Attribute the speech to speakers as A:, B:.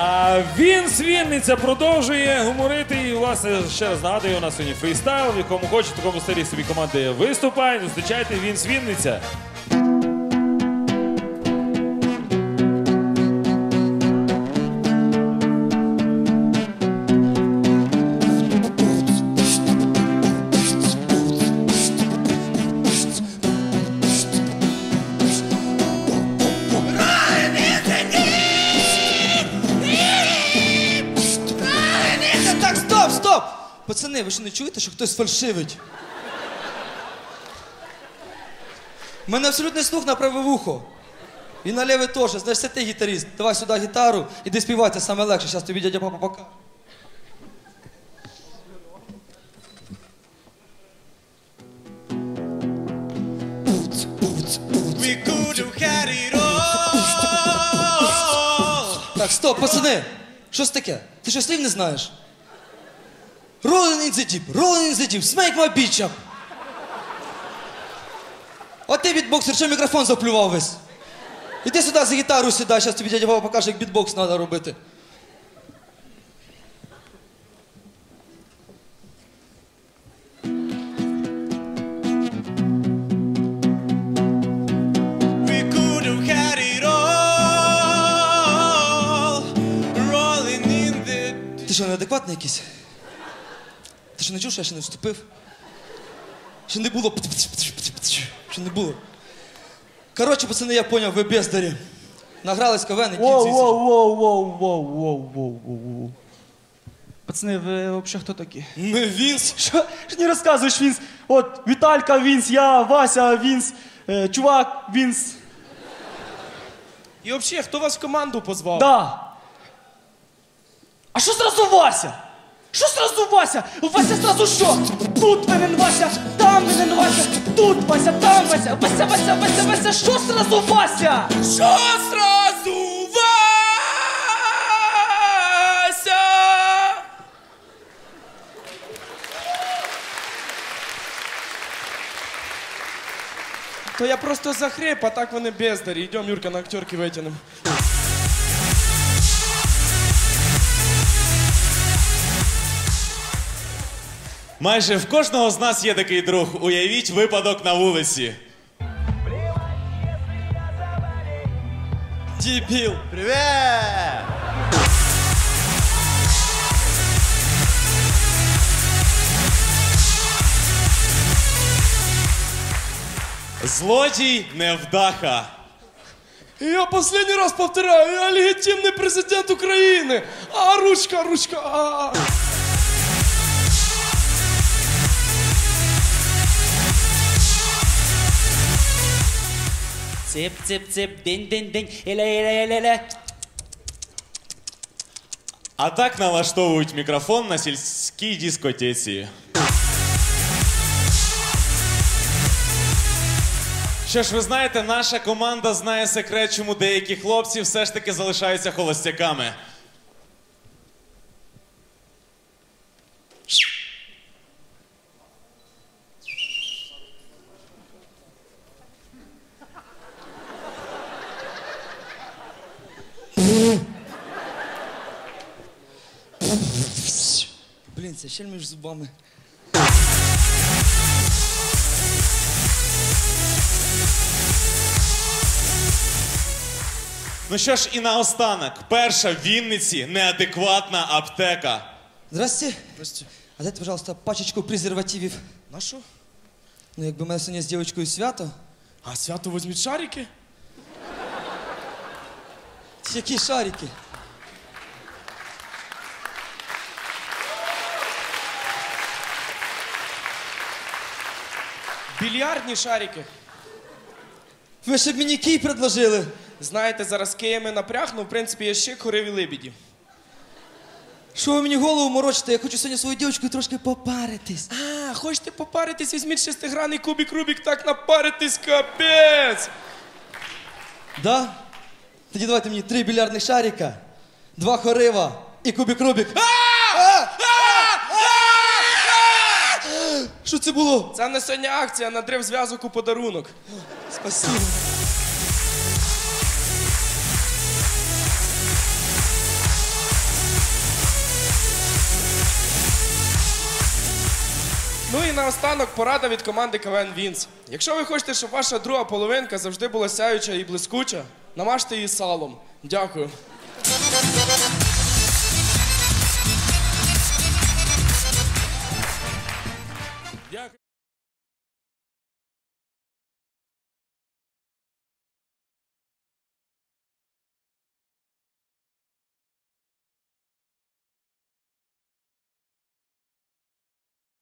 A: А Вінс Вінниця продовжує гуморити. І, власне, ще раз нагадую, у нас сьогодні фрістайл, в якому хоче, в такому стилі собі команди виступають. Зустрічайте він Вінниця.
B: Пацани, ви що не чуєте, що хтось фальшивить? У мене абсолютний слух на праве вухо. І на ліве теж. Знаєш, це ти гітаріст. Давай сюди гітару, іди співай, це саме легше. Зараз тобі дядя папа пока.
C: We could have had it all.
B: Так, стоп, пацани! Що це таке? Ти що слів не знаєш? Rolling in the deep, rolling in the deep, smake my bitch up. А ти бітбоксер, що мікрофон заплював весь? Іди сюди за гітару сідай, зараз тобі дядя Вова покаже, як бітбокс треба робити. Ти що, неадекватний якийсь? Ти що не чув, що я ще не вступив? Ще не було. Ще не було. Коротше, пацани, я поняв, ви бездарі. Награлись КВН і
D: Воу,
B: кінці.
D: воу, воу, воу, воу, воу, воу, воу. Пацани, ви взагалі хто такі?
B: Ми Вінс.
D: Що, що не розказуєш, Вінс? От, Віталька Вінс, я, Вася Вінс, е, чувак Вінс.
E: І взагалі, хто вас в команду позвав?
D: Да. А що зразу Вася? Що зразу Вася? Вася зразу що? Тут винен Вася, там винен Вася, тут Вася, там Вася, Вася, Вася, Вася, Вася, що зразу Вася?
E: Що зразу Вася? То я просто захрип, а так вони бездарі. Йдем, Юрка, на актерки витягнемо.
F: Майже в кожного з нас є такий друг. Уявіть випадок на вулиці.
B: Дібіл.
F: Привет! Злодій невдаха.
E: Я последний раз повторяю, я легітимний президент України. А, ручка, ручка. А.
G: Цып, цып, цып, день, день, день, еля, еля, еля, еля.
F: А так налаштовують мікрофон на сільській дискотеці. Що ж, ви знаєте, наша команда знає секрет, чому деякі хлопці все ж таки залишаються холостяками.
B: це ще між зубами.
F: Ну що ж, і наостанок, перша в Вінниці неадекватна аптека.
B: Здрасте. А дайте, пожалуйста, пачечку презервативів.
E: На що?
B: Ну, якби в мене сьогодні з дівчинкою свято.
E: А свято візьміть шарики?
B: Які шарики?
E: Більярдні шарики.
B: Ви ще б мені кій предложили.
E: Знаєте, зараз киями напряг, ну в принципі є ще курив і лебіді.
B: Що ви мені голову морочите? Я хочу сьогодні свою дівчинкою трошки попаритись.
E: А, хочете попаритись, візьміть шестигранний кубик Рубік, так напаритись, капець.
B: Да? Тоді давайте мені три більярдних шарика, два хорива і кубик Рубік. Що це було?
E: Це не сьогодні акція, надрив зв'язок у подарунок.
B: Спасибо.
E: Ну і наостанок порада від команди КВН Вінс. Якщо ви хочете, щоб ваша друга половинка завжди була сяюча і блискуча, намажте її салом. Дякую.